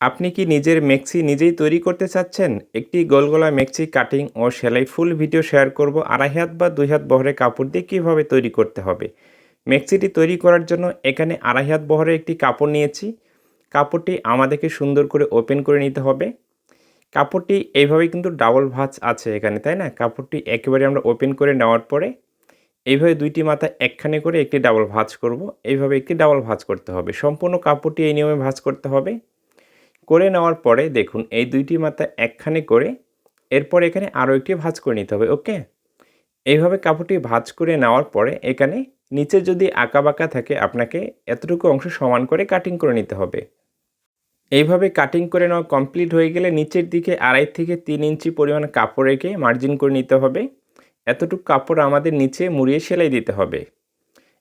আপনি কি নিজের মেক্সি নিজেই তৈরি করতে চাচ্ছেন? একটি গোলগোলা মেক্সি কাটিং ও সেলাই ফুল ভিডিও শেয়ার করব আড়াই হাত বা দুই হাত বহরের কাপড় দিয়ে কীভাবে তৈরি করতে হবে? মেক্সিটি তৈরি করার জন্য এখানে আড়াই হাত বহরে একটি কাপড় নিয়েছি। কাপড়টি আমাদেরকে সুন্দর করে ওপেন করে নিতে হবে। কাপড়টি এইভাবে কিন্তু ডাবল ভাঁজ আছে এখানে, তাই না? কাপড়টি একেবারে আমরা ওপেন করে নেওয়ার পরে এইভাবে দুইটি মাথা একখানে করে একটি ডাবল ভাঁজ করব। এইভাবে একটি ডাবল ভাঁজ করতে হবে। সম্পূর্ণ কাপড়টি এই নিয়মে ভাঁজ করতে হবে। করে নেওয়ার পরে দেখুন, এই দুইটি মাথা একখানে করে এরপর এখানে আরও একটি ভাঁজ করে নিতে হবে, ওকে? এইভাবে কাপড়টি ভাঁজ করে নেওয়ার পরে এখানে নিচে যদি আঁকা বাঁকা থাকে, আপনাকে এতটুকু অংশ সমান করে কাটিং করে নিতে হবে। এইভাবে কাটিং করে নেওয়া কমপ্লিট হয়ে গেলে নিচের দিকে আড়াই থেকে তিন ইঞ্চি পরিমাণ কাপড় রেখে মার্জিন করে নিতে হবে। এতটুকু কাপড় আমাদের নিচে মুড়িয়ে সেলাই দিতে হবে।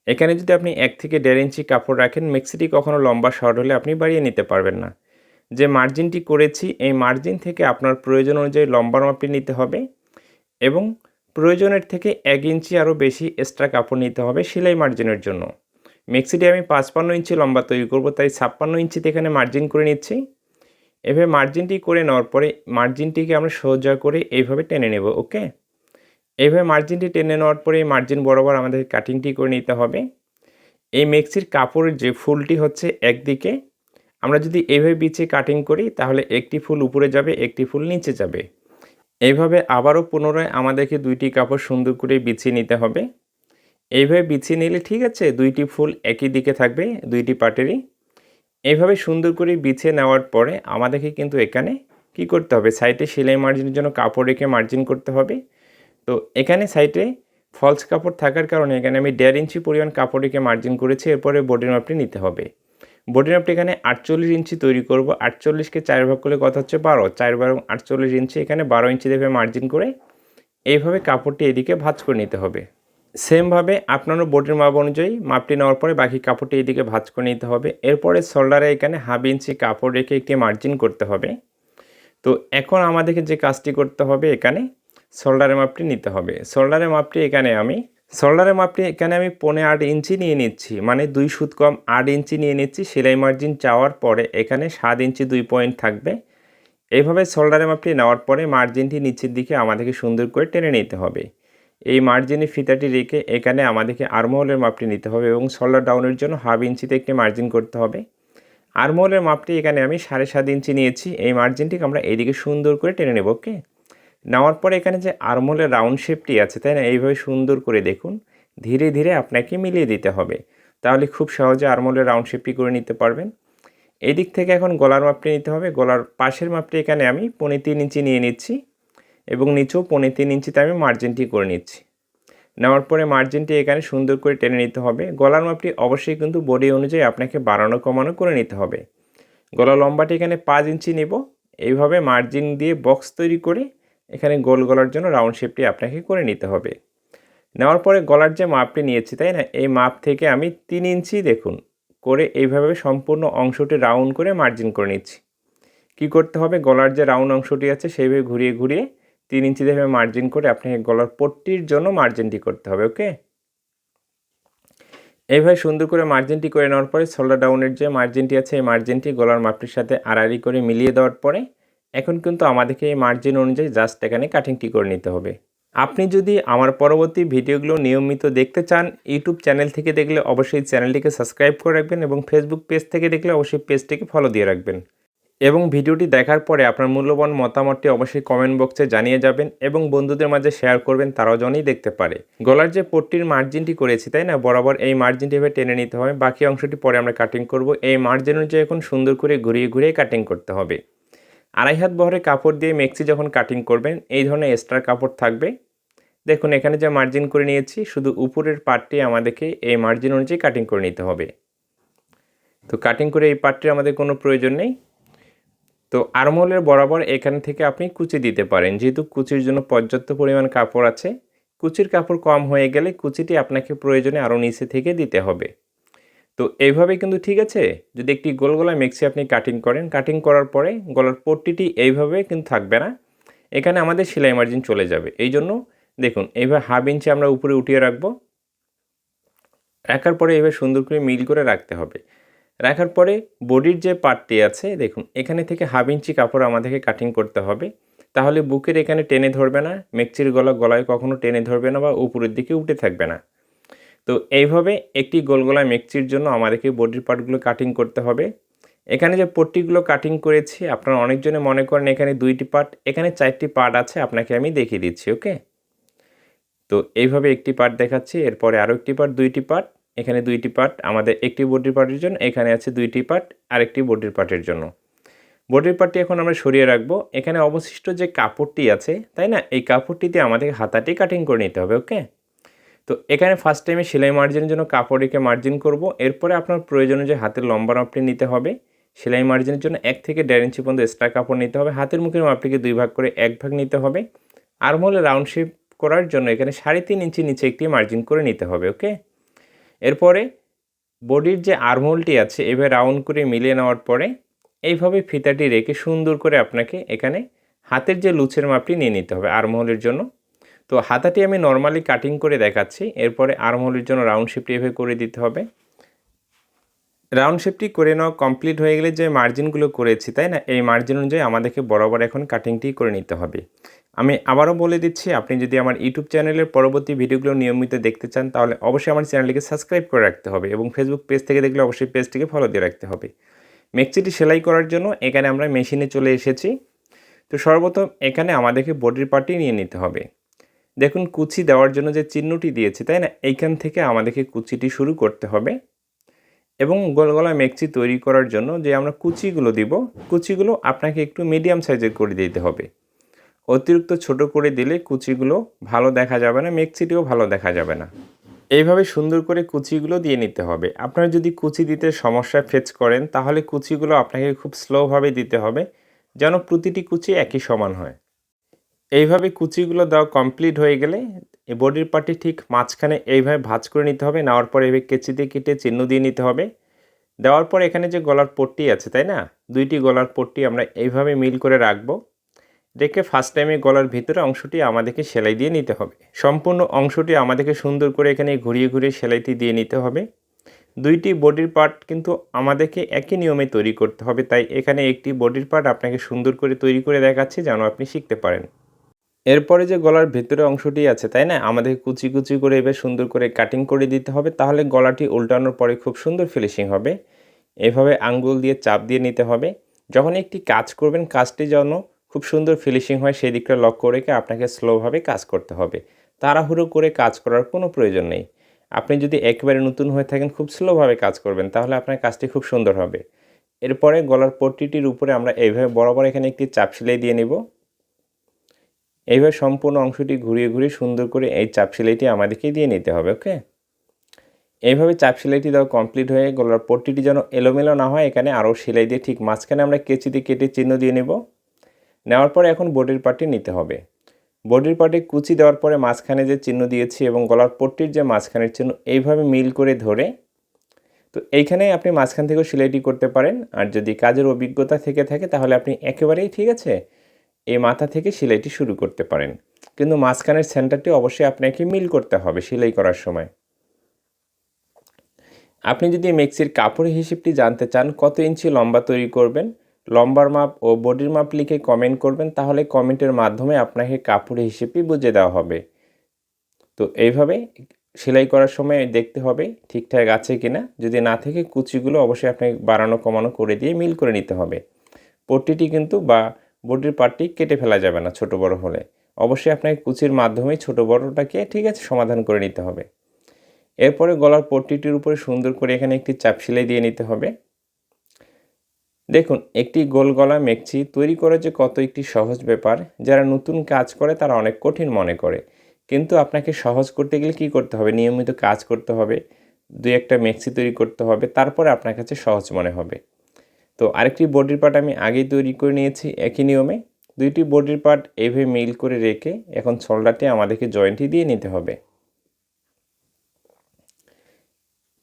এখানে যদি আপনি এক থেকে দেড় ইঞ্চি কাপড় রাখেন মেক্সিটি কখনও লম্বা শর্ট হলে আপনি বাড়িয়ে নিতে পারবেন না। যে মার্জিনটি করেছি, এই মার্জিন থেকে আপনার প্রয়োজন অনুযায়ী লম্বার মাপটি নিতে হবে এবং প্রয়োজনের থেকে এক ইঞ্চি আরও বেশি এক্সট্রা কাপড় নিতে হবে সেলাই মার্জিনের জন্য। মেক্সিটি আমি পাঁচপান্ন ইঞ্চি লম্বা তৈরি করব, তাই ছাপ্পান্ন ইঞ্চিতে এখানে মার্জিন করে নিচ্ছি। এভাবে মার্জিনটি করে নেওয়ার পরে মার্জিনটিকে আমরা সোজা করে এইভাবে টেনে নেব, ওকে? এইভাবে মার্জিনটি টেনে নেওয়ার পরে এই মার্জিন বরাবর আমাদের কাটিংটি করে নিতে হবে। এই মেক্সির কাপড়ের যে ফুলটি হচ্ছে একদিকে আমরা যদি এইভাবে বিছিয়ে কাটিং করি, তাহলে একটি ফুল উপরে যাবে, একটি ফুল নিচে যাবে। এইভাবে আবারও পুনরায় আমাদেরকে দুইটি কাপড় সুন্দর করে বিছিয়ে নিতে হবে। এইভাবে বিছিয়ে নিলে ঠিক আছে, দুইটি ফুল একই দিকে থাকবে, দুইটি পাটেরই। এইভাবে সুন্দর করে বিছিয়ে নেওয়ার পরে আমাদেরকে কিন্তু এখানে কি করতে হবে? সাইডে সেলাই মার্জিনের জন্য কাপড় রেখে মার্জিন করতে হবে। তো এখানে সাইডে ফলস কাপড় থাকার কারণে এখানে আমি দেড় ইঞ্চি পরিমাণ কাপড় রেখে মার্জিন করেছি, এরপরে বডির মাপটি নিতে হবে। বডির মাপটি এখানে আটচল্লিশ ইঞ্চি তৈরি করব। আটচল্লিশকে চার ভাগ করলে কথা হচ্ছে? বারো। চার বারো আটচল্লিশ ইঞ্চি এখানে বারো ইঞ্চি দেবে মার্জিন করে এইভাবে কাপড়টি এদিকে ভাঁজ করে নিতে হবে। সেমভাবে আপনারও বডির মাপ অনুযায়ী মাপটি নেওয়ার পরে বাকি কাপড়টি এদিকে ভাঁজ করে নিতে হবে। এরপরে শোল্ডারে এখানে হাফ ইঞ্চি কাপড় রেখে একটি মার্জিন করতে হবে। তো এখন আমাদেরকে যে কাজটি করতে হবে এখানে শোল্ডারের মাপটি নিতে হবে। শোল্ডারের মাপটি এখানে আমি শোল্ডারের মাপটি এখানে আমি পনে আট ইঞ্চি নিয়ে নিচ্ছি। মানে দুই সুত কম আট ইঞ্চি নিয়ে নিচ্ছি, সেলাই মার্জিন চাওয়ার পরে এখানে সাত ইঞ্চি দুই পয়েন্ট থাকবে। এইভাবে শোল্ডারের মাপটি নেওয়ার পরে মার্জিনটি নিচের দিকে আমাদেরকে সুন্দর করে টেনে নিতে হবে। এই মার্জিনের ফিতাটি রেখে এখানে আমাদেরকে আর্মহোলের মাপটি নিতে হবে এবং শোল্ডার ডাউনের জন্য হাফ ইঞ্চিতে একটি মার্জিন করতে হবে। আর্মহোলের মাপটি এখানে আমি সাড়ে সাত ইঞ্চি নিয়েছি, এই মার্জিনটিকে আমরা এইদিকে সুন্দর করে টেনে নেব ওকে নেওয়ার পরে এখানে যে আর্মহোলের রাউন্ড শেপটি আছে, তাই না? এইভাবে সুন্দর করে দেখুন। ধীরে ধীরে আপনাকে মিলিয়ে দিতে হবে। তাহলে খুব সহজে আর্মহোলের রাউন্ড শেপটি করে নিতে পারবেন। এই দিক থেকে এখন গলার মাপটি নিতে হবে। গলার পাশের মাপটি এখানে আমি পনেরো তিন ইঞ্চি নিয়ে নিচ্ছি এবং নিচেও পনেরো তিন ইঞ্চিতে আমি মার্জিনটি করে নিচ্ছি। নেওয়ার পরে মার্জিনটি এখানে সুন্দর করে টেনে নিতে হবে। গলার মাপটি অবশ্যই কিন্তু বডি অনুযায়ী আপনাকে বাড়ানো, কমানো করে নিতে হবে। গলা লম্বাটি এখানে পাঁচ ইঞ্চি নেব। এইভাবে মার্জিন দিয়ে বক্স তৈরি করে এখানে গোল গলার জন্য রাউন্ড শেপটি আপনাকে করে নিতে হবে। নেওয়ার পরে গলার যে মাপটি নিয়েছি, তাই না? এই মাপ থেকে আমি তিন ইঞ্চি দেখুন, করে এইভাবে সম্পূর্ণ অংশটি রাউন্ড করে মার্জিন করে নিচ্ছি। কি করতে হবে? গলার যে রাউন্ড অংশটি আছে, সেইভাবে ঘুরিয়ে ঘুরিয়ে তিন ইঞ্চি দেবে মার্জিন করে আপনাকে গলার পট্টির জন্য মার্জিনটি করতে হবে ওকে এইভাবে সুন্দর করে মার্জিনটি করে নেওয়ার পরে শোল্ডার ডাউনের যে মার্জিনটি আছে, এই মার্জিনটি গলার মাপটির সাথে আড়াআড়ি করে মিলিয়ে দেওয়ার পরে এখন কিন্তু আমাদেরকে এই মার্জিন অনুযায়ী জাস্ট এখানে কাটিংটি করে নিতে হবে। আপনি যদি আমার পরবর্তী ভিডিওগুলো নিয়মিত দেখতে চান ইউটিউব চ্যানেল থেকে দেখলে অবশ্যই চ্যানেলটিকে সাবস্ক্রাইব করে রাখবেন এবং ফেসবুক পেজ থেকে দেখলে অবশ্যই পেজটিকে ফলো দিয়ে রাখবেন। এবং ভিডিওটি দেখার পরে আপনার মূল্যবান মতামতটি অবশ্যই কমেন্ট বক্সে জানিয়ে যাবেন এবং বন্ধুদের মাঝে শেয়ার করবেন, তারাও জনই দেখতে পারে। গলার যে পট্টির মার্জিনটি করেছি, তাই না? বরাবর এই মার্জিনটি এভাবে টেনে নিতে হবে। বাকি অংশটি পরে আমরা কাটিং করব। এই মার্জিন অনুযায়ী এখন সুন্দর করে ঘুরিয়ে ঘুরিয়ে কাটিং করতে হবে। আড়াই হাত বহরে কাপড় দিয়ে মেক্সি যখন কাটিং করবেন, এই ধরনের এক্সট্রা কাপড় থাকবে। দেখুন, এখানে যে মার্জিন করে নিয়েছি, শুধু উপরের পার্টটি আমাদেরকে এই মার্জিন অনুযায়ী কাটিং করে নিতে হবে। তো কাটিং করে এই পার্টটির আমাদের কোনো প্রয়োজন নেই। তো আরমোলের বরাবর এখান থেকে আপনি কুচি দিতে পারেন। যেহেতু কুচির জন্য পর্যাপ্ত পরিমাণ কাপড় আছে, কুচির কাপড় কম হয়ে গেলে কুচিটি আপনাকে প্রয়োজনে আরও নিচে থেকে দিতে হবে। তো এইভাবে কিন্তু ঠিক আছে? যদি একটি গোল গলা মেক্সি আপনি কাটিং করেন কাটিং করার পরে গলার পট্টিটি এইভাবে কিন্তু থাকবে না। এখানে আমাদের সেলাই মার্জিন চলে যাবে। এই জন্য দেখুন, এইভাবে হাফ ইঞ্চি আমরা উপরে উঠিয়ে রাখব। রাখার পরে এইভাবে সুন্দর করে মিল করে রাখতে হবে। রাখার পরে বডির যে পার্টটি আছে, দেখুন, এখানে থেকে হাফ ইঞ্চি কাপড় আমাদেরকে কাটিং করতে হবে। তাহলে বুকের এখানে টেনে ধরবে না মেকচির গলা, গলায় কখনো টেনে ধরবে না বা উপরের দিকে উঠে থাকবে না। তো এইভাবে একটি গোল গলা মেকচির জন্য আমাদেরকে বডির পার্টগুলো কাটিং করতে হবে। এখানে যে পট্টিগুলো কাটিং করেছি, আপনারা অনেকজনে মনে করেন এখানে দুইটি পার্ট এখানে চারটি পার্ট আছে, আপনাকে আমি দেখিয়ে দিচ্ছি ওকে তো এইভাবে একটি পার্ট দেখাচ্ছি, এরপরে আরও একটি পার্ট দুইটি পার্ট এখানে দুইটি পার্ট আমাদের একটি বডির পার্টের জন্য, এখানে আছে দুইটি পার্ট আরেকটি বডির পার্টের জন্য। বডির পার্টটি এখন আমরা সরিয়ে রাখব। এখানে অবশিষ্ট যে কাপড়টি আছে, তাই না? এই কাপড়টিতে আমাদের হাতাটি কাটিং করে নিতে হবে ওকে তো এখানে ফার্স্ট টাইমে সেলাই মার্জিনের জন্য কাপড় রেখে মার্জিন করব। এরপরে আপনার প্রয়োজন যে হাতের লম্বা মাপটি নিতে হবে। সেলাই মার্জিনের জন্য এক থেকে দেড় ইঞ্চি পর্যন্ত এক্সট্রা কাপড় নিতে হবে। হাতের মুখের মাপটিকে দুই ভাগ করে এক ভাগ নিতে হবে। আর্মহলে রাউন্ড শেপ করার জন্য এখানে সাড়ে তিন ইঞ্চি নিচে একটি মার্জিন করে নিতে হবে ওকে এরপরে বডির যে আর্মহোলটি আছে, এভাবে রাউন্ড করে মিলিয়ে নেওয়ার পরে এইভাবে ফিতাটি রেখে সুন্দর করে আপনাকে এখানে হাতের যে লুচের মাপটি নিয়ে নিতে হবে আর্মহোলের জন্য। তো হাতাটি আমি নর্মালি কাটিং করে দেখাচ্ছি। এরপরে আর্মহোলের জন্য রাউন্ড শেপটি এভাবে করে দিতে হবে। রাউন্ড শেপটি করে নেওয়া কমপ্লিট হয়ে গেলে যে মার্জিনগুলো করেছি, তাই না? এই মার্জিন অনুযায়ী আমাদেরকে বরাবর এখন কাটিংটি করে নিতে হবে। আমি আবারও বলে দিচ্ছি, আপনি যদি আমার ইউটিউব চ্যানেলের পরবর্তী ভিডিওগুলো নিয়মিত দেখতে চান, তাহলে অবশ্যই আমার চ্যানেলটিকে সাবস্ক্রাইব করে রাখতে হবে এবং ফেসবুক পেজ থেকে দেখলে অবশ্যই পেজটিকে ফলো দিয়ে রাখতে হবে। মেক্সিটি সেলাই করার জন্য এখানে আমরা মেশিনে চলে এসেছি। তো সর্বপ্রথম এখানে আমাদেরকে বডির পার্টি নিয়ে নিতে হবে। দেখুন, কুচি দেওয়ার জন্য যে চিহ্নটি দিয়েছি, তাই না? এইখান থেকে আমাদেরকে কুচিটি শুরু করতে হবে এবং গোল গলা মেকচি তৈরি করার জন্য যে আমরা কুচিগুলো দিব, কুচিগুলো আপনাকে একটু মিডিয়াম সাইজের করে দিতে হবে। অতিরিক্ত ছোট করে দিলে কুচিগুলো ভালো দেখা যাবে না, মেকচিটিও ভালো দেখা যাবে না। এইভাবে সুন্দর করে কুচিগুলো দিয়ে নিতে হবে। আপনারা যদি কুচি দিতে সমস্যা ফেস করেন, তাহলে কুচিগুলো আপনাকে খুব স্লোভাবে দিতে হবে, যেন প্রতিটি কুচি একই সমান হয়। এইভাবে কুচিগুলো দেওয়া কমপ্লিট হয়ে গেলে বডির পার্টি ঠিক মাঝখানে এইভাবে ভাজ করে নিতে হবে। নেওয়ার পরে এইভাবে কেচিতে কেটে চিহ্ন দিয়ে নিতে হবে। দেওয়ার পর এখানে যে গলার পট্টি আছে, তাই না? দুইটি গলার পট্টি আমরা এইভাবে মিল করে রাখব। রেখে ফার্স্ট টাইমে গলার ভিতরে অংশটি আমাদেরকে সেলাই দিয়ে নিতে হবে। সম্পূর্ণ অংশটি আমাদেরকে সুন্দর করে এখানে ঘুরিয়ে ঘুরিয়ে সেলাইটি দিয়ে নিতে হবে। দুইটি বডির পার্ট কিন্তু আমাদেরকে একই নিয়মে তৈরি করতে হবে। তাই এখানে একটি বডির পার্ট আপনাকে সুন্দর করে তৈরি করে দেখাচ্ছি, যেন আপনি শিখতে পারেন। এরপরে যে গলার ভেতরে অংশটি আছে, তাই না? আমাদের কুচি কুচি করে এবার সুন্দর করে কাটিং করে দিতে হবে, তাহলে গলাটি উল্টানোর পরে খুব সুন্দর ফিনিশিং হবে। এভাবে আঙ্গুল দিয়ে চাপ দিয়ে নিতে হবে। যখন একটি কাজ করবেন, কাজটি যেন খুব সুন্দর ফিনিশিং হয়, সেই দিকটা লক্ষ্য রেখে আপনাকে স্লোভাবে কাজ করতে হবে। তাড়াহুড়ো করে কাজ করার কোনো প্রয়োজন নেই। আপনি যদি একেবারে নতুন হয়ে থাকেন, খুব স্লোভাবে কাজ করবেন, তাহলে আপনার কাজটি খুব সুন্দর হবে। এরপরে গলার পট্টিটির উপরে আমরা এইভাবে বরাবর এখানে একটি চাপ সেলাই দিয়ে নিব। এইভাবে সম্পূর্ণ অংশটি ঘুরিয়ে ঘুরিয়ে সুন্দর করে এই চাপ সেলাইটি আমাদেরকে দিয়ে নিতে হবে, ওকে? এইভাবে চাপ সেলাইটি দেওয়া কমপ্লিট হয়ে গলার পট্টিটি যেন এলোমেলো না হয়, এখানে আরও সেলাই দিয়ে ঠিক মাঝখানে আমরা কেচি দিয়ে কেটে চিহ্ন দিয়ে নেব। নেওয়ার পরে এখন বডির পার্টি নিতে হবে। বডির পার্টি কুচি দেওয়ার পরে মাঝখানে যে চিহ্ন দিয়েছি এবং গলার পট্টির যে মাঝখানের চিহ্ন, এইভাবে মিল করে ধরে তো এইখানে আপনি মাঝখান থেকেও সেলাইটি করতে পারেন। আর যদি কাজের অভিজ্ঞতা থেকে থাকে, তাহলে আপনি একেবারেই ঠিক আছে। এই মাথা থেকে সেলাইটি শুরু করতে পারেন। কিন্তু মাঝখানের সেন্টারটি অবশ্যই আপনাকে মিল করতে হবে সেলাই করার সময়। আপনি যদি মেক্সির কাপড়ের হিসেবটি জানতে চান, কত ইঞ্চি লম্বা তৈরি করবেন, লম্বার মাপ ও বডির মাপ লিখে কমেন্ট করবেন, তাহলে কমেন্টের মাধ্যমে আপনাকে কাপড়ের হিসেবটি বুঝে দেওয়া হবে। তো এইভাবে সেলাই করার সময় দেখতে হবে ঠিকঠাক আছে কিনা। যদি না থেকে, কুচিগুলো অবশ্যই আপনাকে বাড়ানো কমানো করে দিয়ে মিল করে নিতে হবে। পট্টিটি কিন্তু বা বডির পার্টটি কেটে ফেলা যাবে না ছোট বড় হলে। অবশ্যই আপনাকে কুচির মাধ্যমেই ছোট বড়টাকে ঠিক আছে সমাধান করে নিতে হবে। এরপরে গলার পট্টিটির উপরে সুন্দর করে এখানে একটি চাপ সেলাই দিয়ে নিতে হবে। দেখুন, একটি গোল গলা মেকচি তৈরি করা যে কত একটি সহজ ব্যাপার, যারা নতুন কাজ করে তারা অনেক কঠিন মনে করে। কিন্তু আপনাকে সহজ করতে গেলে কি করতে হবে? নিয়মিত কাজ করতে হবে, দুই একটা মেক্সি তৈরি করতে হবে, তারপরে আপনার কাছে সহজ মনে হবে। তো আরেকটি বডির পার্ট আমি আগেই তৈরি করে নিয়েছি, একই নিয়মে। দুইটি বডির পার্ট এইভাবে মিল করে রেখে এখন শোল্ডারটি আমাদেরকে জয়েন্টটি দিয়ে নিতে হবে।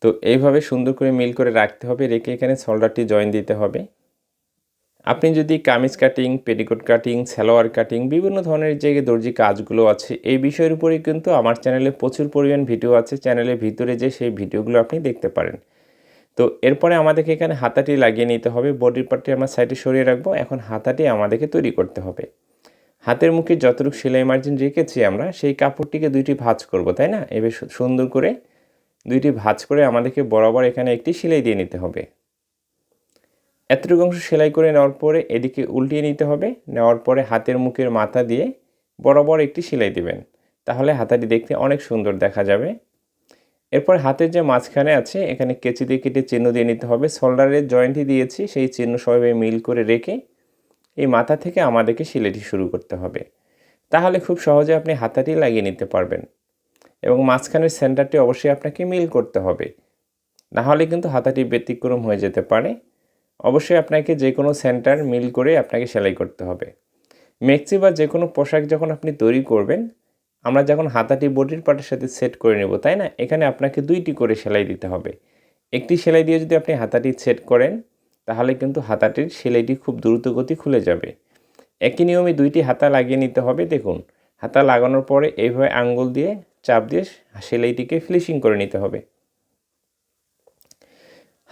তো এইভাবে সুন্দর করে মিল করে রাখতে হবে, রেখে এখানে শোল্ডারটি জয়েন দিতে হবে। আপনি যদি kameez cutting, petticoat cutting, salwar cutting, বিভিন্ন ধরনের যে দর্জি কাজগুলো আছে, এই বিষয়ের উপরেই কিন্তু আমার চ্যানেলে প্রচুর পরিমাণ ভিডিও আছে। চ্যানেলের ভিতরে যে সেই ভিডিওগুলো আপনি দেখতে পারেন। তো এরপরে আমাদেরকে এখানে হাতাটি লাগিয়ে নিতে হবে বডির পার্টটি আমরা সাইডে সরিয়ে রাখব। এখন হাতাটি আমাদেরকে তৈরি করতে হবে। হাতের মুখে যতটুকু সেলাই মার্জিন রেখেছি আমরা, সেই কাপড়টিকে দুইটি ভাঁজ করব, তাই না? এবার সুন্দর করে দুইটি ভাঁজ করে আমাদেরকে বরাবর এখানে একটি সেলাই দিয়ে নিতে হবে। এতটুকু অংশ সেলাই করে নেওয়ার পরে এদিকে উল্টিয়ে নিতে হবে। নেওয়ার পরে হাতের মুখের মাথা দিয়ে বরাবর একটি সেলাই দিবেন। তাহলে হাতাটি দেখতে অনেক সুন্দর দেখা যাবে। এরপর হাতের যে মাঝখানে আছে, এখানে কেচি দিয়ে কেটে চিহ্ন দিয়ে নিতে হবে। শোল্ডারের জয়েন্টই দিয়েছি, সেই চিহ্ন সবাই মিল করে রেখে এই মাথা থেকে আমাদেরকে সিলেটি শুরু করতে হবে। তাহলে খুব সহজে আপনি হাতাটি লাগিয়ে নিতে পারবেন এবং মাঝখানের সেন্টারটি অবশ্যই আপনাকে মিল করতে হবে। না হলে কিন্তু হাতাটি ব্যতিক্রম হয়ে যেতে পারে। অবশ্যই আপনাকে যে কোনো সেন্টার মিল করে আপনাকে সেলাই করতে হবে। মেক্সি বা যে কোনো পোশাক যখন আপনি তৈরি করবেন আমরা যখন হাতাটি বডির পার্টের সাথে সেট করে নেব, তাই না? এখানে আপনাকে দুইটি করে সেলাই দিতে হবে। একটি সেলাই দিয়ে যদি আপনি হাতাটি সেট করেন, তাহলে কিন্তু হাতাটির সেলাইটি খুব দ্রুত গতি খুলে যাবে। একই নিয়মে দুইটি হাতা লাগিয়ে নিতে হবে। দেখুন, হাতা লাগানোর পরে এইভাবে আঙ্গুল দিয়ে, চাপ দিয়ে সেলাইটিকে ফিনিশিং করে নিতে হবে।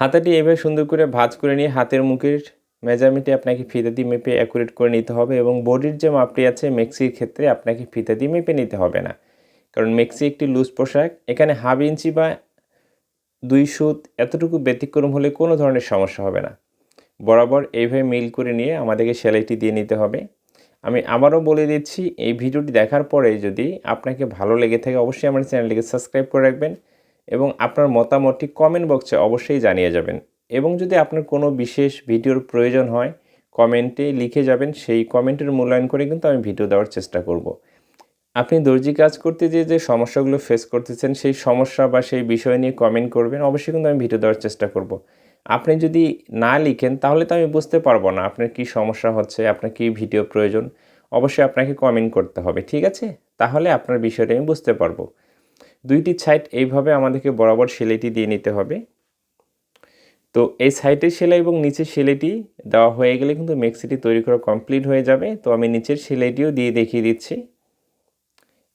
হাতাটি এভাবে সুন্দর করে ভাঁজ করে নিয়ে হাতের মুখের মেজারমেন্টে আপনাকে ফিতা দিয়ে মেপে অ্যাকুরেট করে নিতে হবে এবং বডির যে মাপটি আছে মেক্সির ক্ষেত্রে আপনাকে ফিতা দিয়ে মেপে নিতে হবে না। কারণ মেক্সি একটি লুজ পোশাক, এখানে হাফ ইঞ্চি বা দুই সুত এতটুকু ব্যতিক্রম হলে কোনো ধরনের সমস্যা হবে না। বরাবর এইভাবে মিল করে নিয়ে আমাদেরকে সেলাইটি দিয়ে নিতে হবে। আমি আবারও বলে দিচ্ছি, এই ভিডিওটি দেখার পরে যদি আপনাকে ভালো লেগে থাকে, অবশ্যই আমার চ্যানেলটিকে সাবস্ক্রাইব করে রাখবেন এবং আপনার মতামতটি কমেন্ট বক্সে অবশ্যই জানিয়ে যাবেন। এবং যদি আপনার কোনো বিশেষ ভিডিওর প্রয়োজন হয়, কমেন্টে লিখে যাবেন, সেই কমেন্টের মূল্যায়ন করে কিন্তু আমি ভিডিও দেওয়ার চেষ্টা করব। আপনি দর্জি কাজ করতে যে যে সমস্যাগুলো ফেস করতেছেন, সেই সমস্যা বা সেই বিষয় নিয়ে কমেন্ট করবেন, অবশ্যই কিন্তু আমি ভিডিও দেওয়ার চেষ্টা করব। আপনি যদি না লিখেন, তাহলে তো আমি বুঝতে পারব না আপনার কি সমস্যা হচ্ছে, আপনার কি ভিডিও প্রয়োজন, অবশ্যই আপনাকে কমেন্ট করতে হবে, ঠিক আছে? তাহলে আপনার বিষয়টা আমি বুঝতে পারব। দুইটি সাইড এইভাবে আমাদেরকে বরাবর সেলাইটি দিয়ে নিতে হবে। তো এই সাইডের সেলাই এবং নিচের সেলাইটি দেওয়া হয়ে গেলে কিন্তু মেক্সিটি তৈরি করা কমপ্লিট হয়ে যাবে। তো আমি নিচের সেলাইটিও দিয়ে দেখিয়ে দিচ্ছি।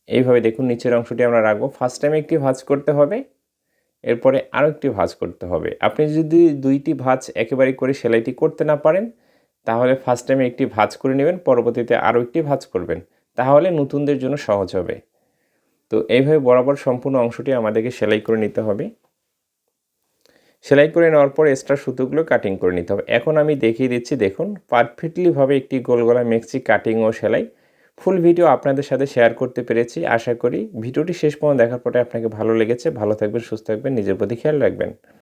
এইভাবে দেখুন, নিচের অংশটি আমরা রাখব। ফার্স্ট টাইম একটি ভাঁজ করতে হবে, এরপরে আরও একটি ভাঁজ করতে হবে। আপনি যদি দুইটি ভাঁজ একেবারে করে সেলাইটি করতে না পারেন, তাহলে ফার্স্ট টাইমে একটি ভাঁজ করে নেবেন, পরবর্তীতে আরও একটি ভাঁজ করবেন। তাহলে নতুনদের জন্য সহজ হবে। তো এইভাবে বরাবর সম্পূর্ণ অংশটি আমাদেরকে সেলাই করে নিতে হবে। সেলাই করে নেওয়ার পর এক্সট্রা সুতোগুলো কাটিং করে নিতে হবে। এখন আমি দেখিয়ে দিচ্ছি, দেখুন পারফেক্টলিভাবে একটি গোল গলা মেক্সি কাটিং ও সেলাই। ফুল ভিডিও আপনাদের সাথে শেয়ার করতে পেরেছি। আশা করি ভিডিওটি শেষ পর্যন্ত দেখার পরে আপনাকে ভালো লেগেছে। ভালো থাকবেন, সুস্থ থাকবেন, নিজের প্রতি খেয়াল রাখবেন।